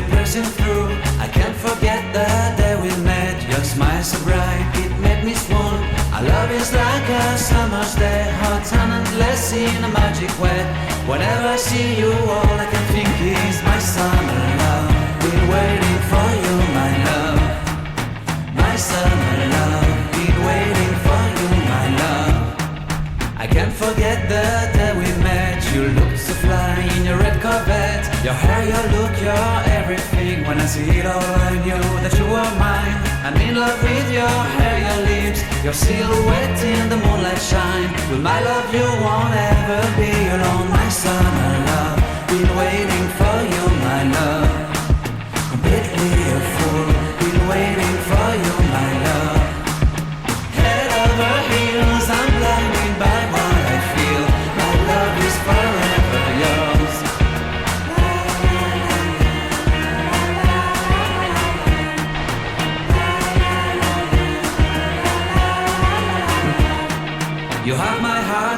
blue, me piercing through. I can't forget the day we met. Your smile so bright, it made me swoon. Our love is like a summer's day, hot and endless in a magic way. Whenever I see you, all I can think is my summer see it all, I knew that you were mine. I'm in love with your hair, your lips, your silhouette in the moonlight shine. With my love, you won't ever be alone, my summer love. Been waiting for you, my love.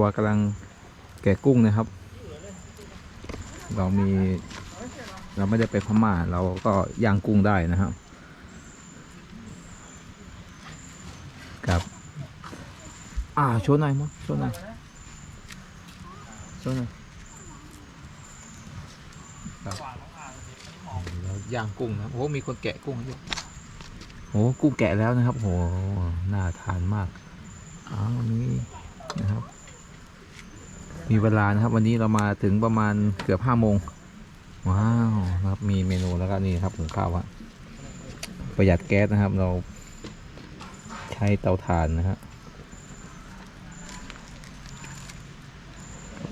รัวกำลังแกะกุ้งนะครับ เรามี เราไม่ได้ไปพม่าเราก็ย่างกุ้งได้นะครับครับอ่าโชว์หน่อยมั้งโชว์หน่อยโชว์หน่อยครับเราย่างกุ้งนะโอ้มีคนแกะกุ้งด้วยโอ้กุ้งแกะแล้วนะครับโหน่าทานมากอ้าวนี่นะครับ มีเวลานะครับ วันนี้เรามาถึงประมาณเกือบห้าโมงว้าวนะครับมีเมนูแล้วก็นี่ครับหุงข้าวอะประหยัดแก๊สนะครับ เราใช้เตาถ่านนะฮะ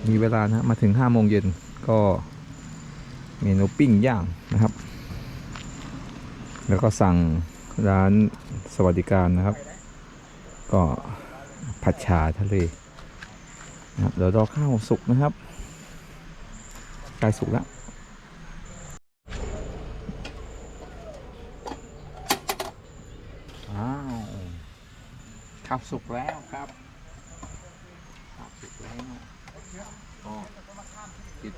มีเวลานะฮะมาถึงห้าโมงเย็นก็เมนูปิ้งย่างนะครับ แล้วก็สั่งร้านสวัสดิการนะครับ ก็ผัดชาทะเล นะครับเดี๋ยวรอข้าวสุกนะครับใกล้สุกแล้วอ้าวข้าวสุกแล้วครับข้าวสุกแล้วก็ติด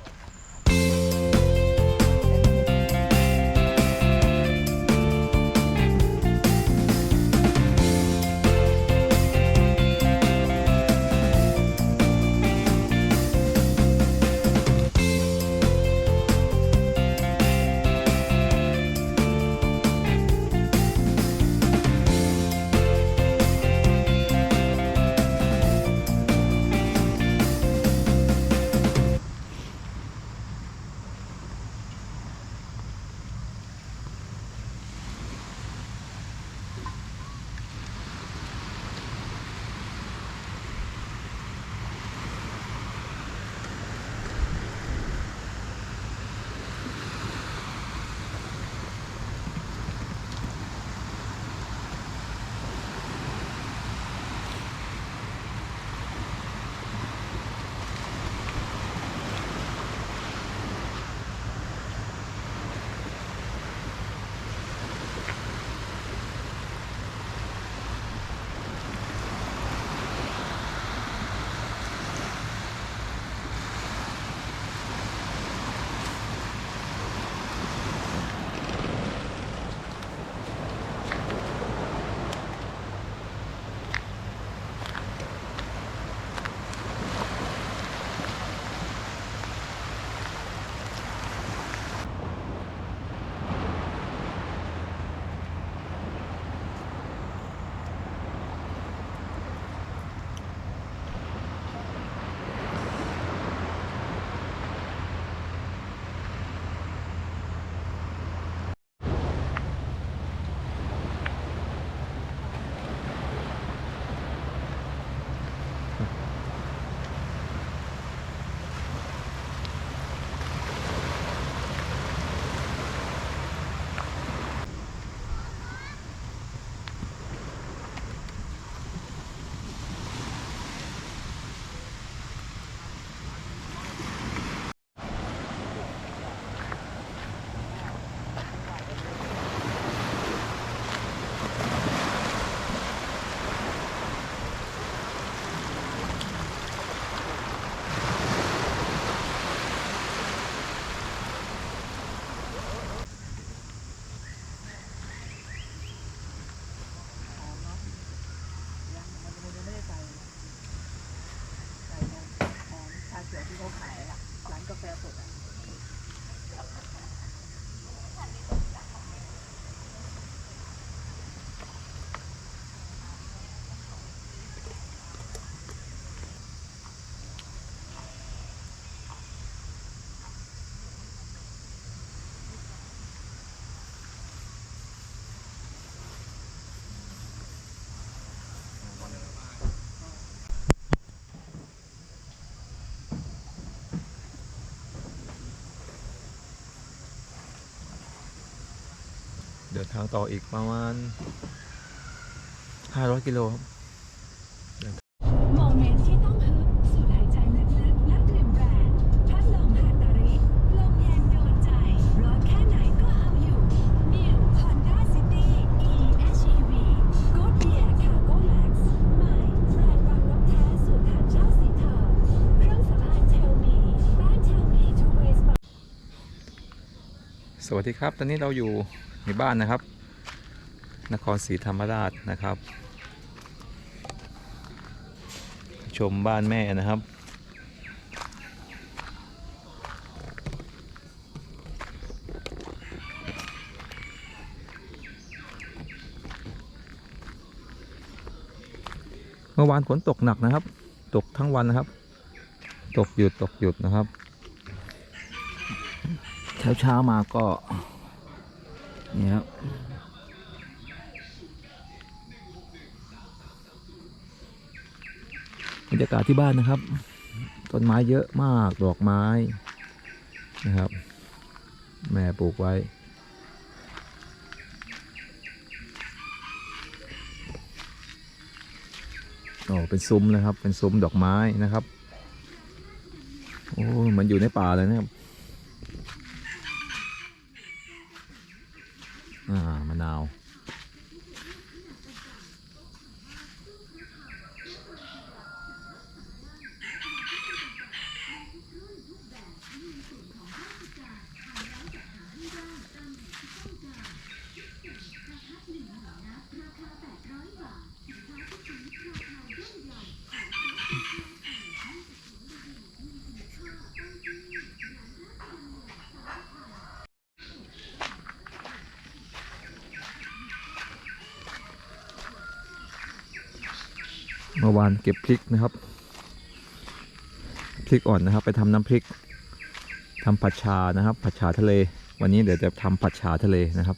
ดินทางต่ออีกประมาณ 500 กิโลครับโมเมนต์ที่ต้องฮึบสูดหายใจลึกๆและดื่มแบรนด์พัดลมฮาตาริลมเย็นโดนใจ ร้อนแค่ไหนก็เอาอยู่ New Honda City e-HEV Goodyear Cargo Max ใหม่แบรนด์รังนกแท้สูตรถังเช่าสีเทาเครื่องสำอางเทลมีแป้งเทลมีทูเวสสวัสดีครับ ตอนนี้เราอยู่ ในบ้านนะครับ นครศรีธรรมราชนะครับ ชมบ้านแม่นะครับเมื่อวานฝนตกหนักนะครับ ตกทั้งวันนะครับ ตกหยุดตกหยุดนะครับ เช้าเช้ามาก็ นี่ครับบรรยากาศที่บ้านนะครับ ต้นไม้เยอะมากดอกไม้นะครับ แม่ปลูกไว้ โอ้เป็นซุ้มเลยครับ เป็นซุ้มดอกไม้นะครับ โอ้เหมันอยู่ในป่าเลยนะครับ อ่ามะนาว เมื่อวานเก็บพริกนะครับพริกอ่อนนะครับ ไปทำน้ำพริกทำผัดชานะครับ ผัดชาทะเล วันนี้เดี๋ยวจะทำผัดชาทะเลนะครับ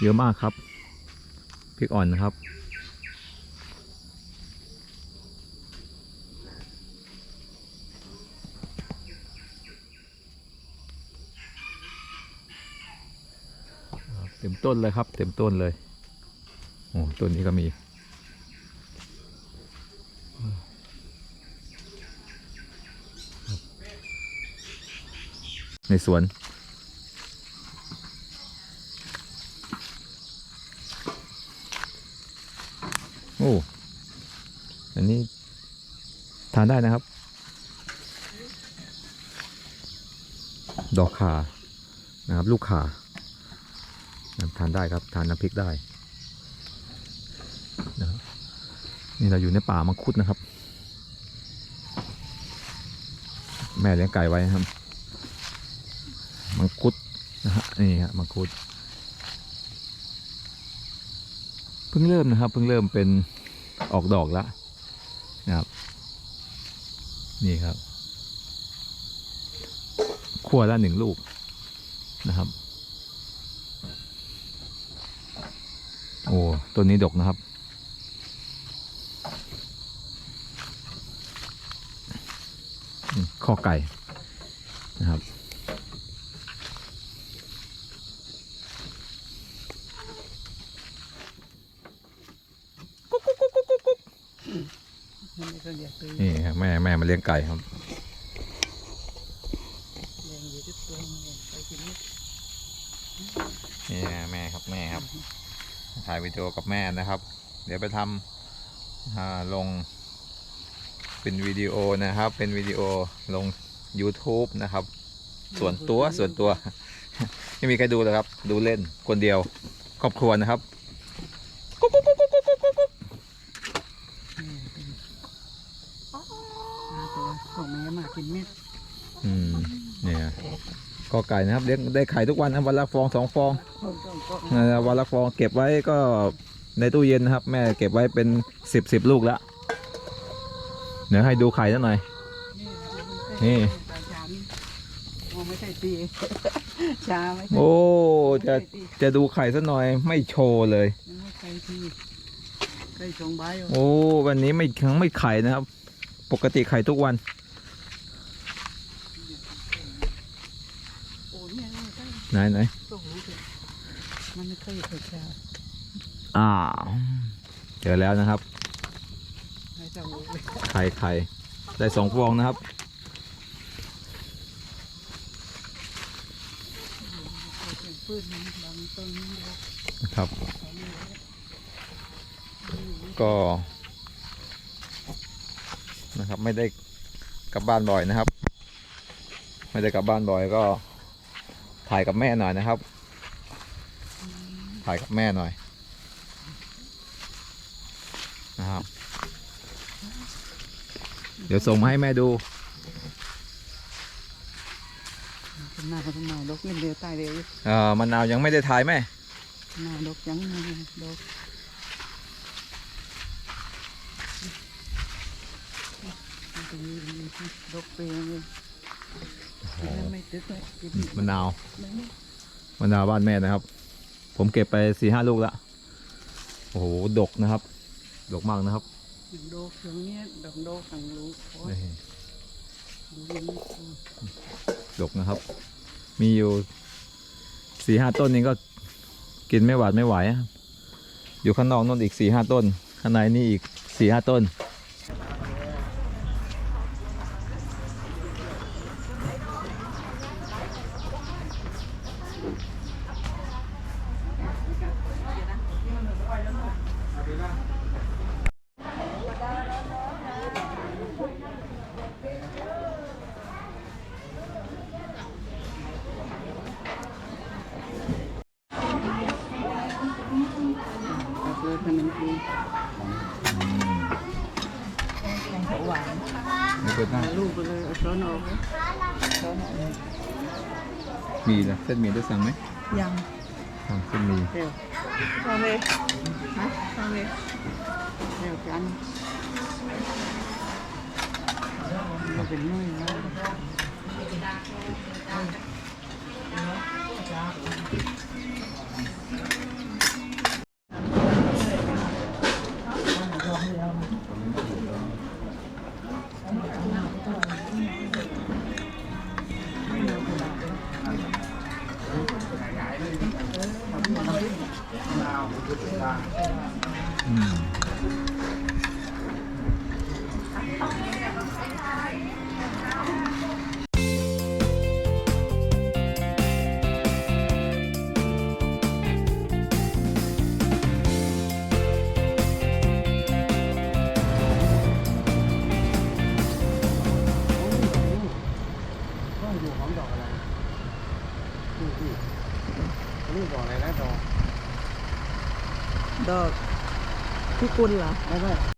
เยอะมากครับพริกอ่อนนะครับเต็มต้นเลยครับ เต็มต้นเลยโอ้ต้นนี้ก็มี ในสวน โอ้ อันนี้ทานได้นะครับ ดอกขานะครับ ลูกขาทานได้ครับ ทานน้ำพริกได้นะครับนี่เราอยู่ในป่ามังคุดนะครับ แม่เลี้ยงไก่ไว้ครับ มังคุดนะฮะนี่ฮะมังคุดเพิ่งเริ่มนะครับเพิ่งเริ่มเป็นออกดอกล้วนะครับ นี่ครับขั้วละหนึ่งลูกนะครับ โอ้ต้นนี้ดกนะครับข้อไก่นะครับ มันก็เรียกตัว นี่ครับแม่แม่มา เลี้ยงไก่ครับนี่แม่ครับแม่ครับ ถ่ายวิดีโอกับแม่นะครับ เดี๋ยวไปทำลง เป็นวิดีโอนะครับ เป็นวิดีโอลง YouTube นะครับ ส่วนตัวส่วนตัว ไม่มีใครดูเลยครับ ดูเล่นคนเดียวครอบครัวนะครับหาตัวส่ง แม่มากินเม็ดอืมเนี่ยก็ไก่นะครับเลี้ยงได้ไข่ทุกวันนะวันละฟองสองฟองต้นต้นก็เอ่อวันละฟองเก็บไว้ก็ในตู้เย็นนะครับ แม่เก็บไว้เป็นสิบสิบลูกแล้วเดี๋ยวให้ดูไข่นิดหน่อย นี่ปลาจานโอ้ไม่ใช่ตีชาไม่ใช่โอ้ไม่จะใช่ตีจะดูไข่สักหน่อยไม่โชว์เลยไม่ใช่ตีใกล้สองใบอะโอ้วันนี้ไม่ครั้งไม่ไข่นะครับ ปกติไข่ทุกวัน โอ้เนี่ย ไม่ใช่ไหนไหนต้องรู้เลยมันไม่เคยเกิดชาอ้าวเจอแล้วนะครับไม่จะรู้เลยไข่ไข่ได้สองฟองนะครับเป็นพืชมันบางต้นนี่เลยนะครับ ก็นะครับไม่ได้กลับบ้านบ่อยนะครับ ไม่ได้กลับบ้านบ่อยก็ ถ่ายกับแม่หน่อยนะครับ ถ่ายกับแม่หน่อยนะครับ เดี๋ยวส่งมาให้แม่ดูเป็นหน้าเป็นหน้าดอกเงินเดียวตายเดียวเอ่อมะนาวยังไม่ได้ถ่ายแม่หน้าดอกยังไงดอกตรงนี้ดอกเปรี้ยวเลยกินแล้ว ไม่ตึกเลยกินมะนาวไม่มะนาวบ้านแม่นะครับ ผมเก็บไปสี่ห้าลูกละโอ้โหดกนะครับ ดกมากนะครับดอกตรงนี้ดอกดอกทางลูกโอ้ยนี่ดูนี่ดกนะครับ มีอยู่สี่ห้าต้นนี้ก็กินไม่หวาดไม่ไหวอะอยู่ข้างนอกนู่นอีกสี่ห้าต้น ข้างในนี่อีกสี่ห้าต้น ก็คือขนมจีนของหวาน นี่เปิดหน้า ลูกไปเลยเอาช้อ นออกเลยช้อนออกมีนะเส้นหมีได้สั่งไหมยังสั่งเส้นหมีเดี๋ยวช้อนเลยฮะช้อนเล พิกุลเหรอไม่ไม่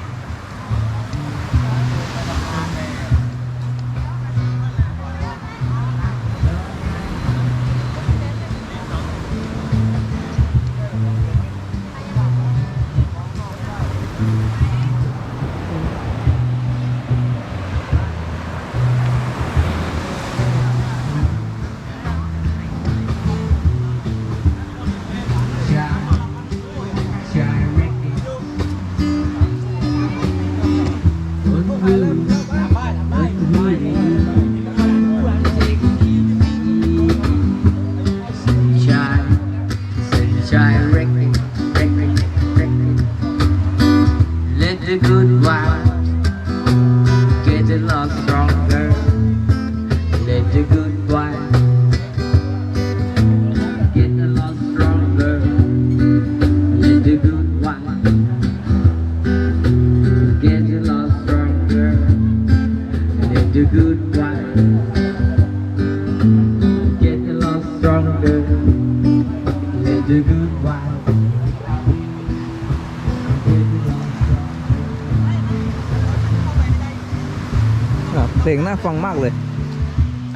เพลงน่าฟังมากเลย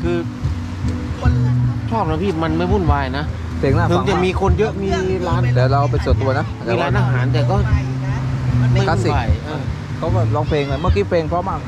คือชอบนะพี่มันไม่วุ่นวายนะเพลงน่าถึฟังงจะมากมีคนเยอะมีร้านแต่เราไปส่วนตัวนะแต่มีว่าร้านอาหารแต่ก็ไม่คลาสวุ่นสิก วายเออเขาแบบร้องเพลงเลยเมื่อกี้เพลงเพราะมาก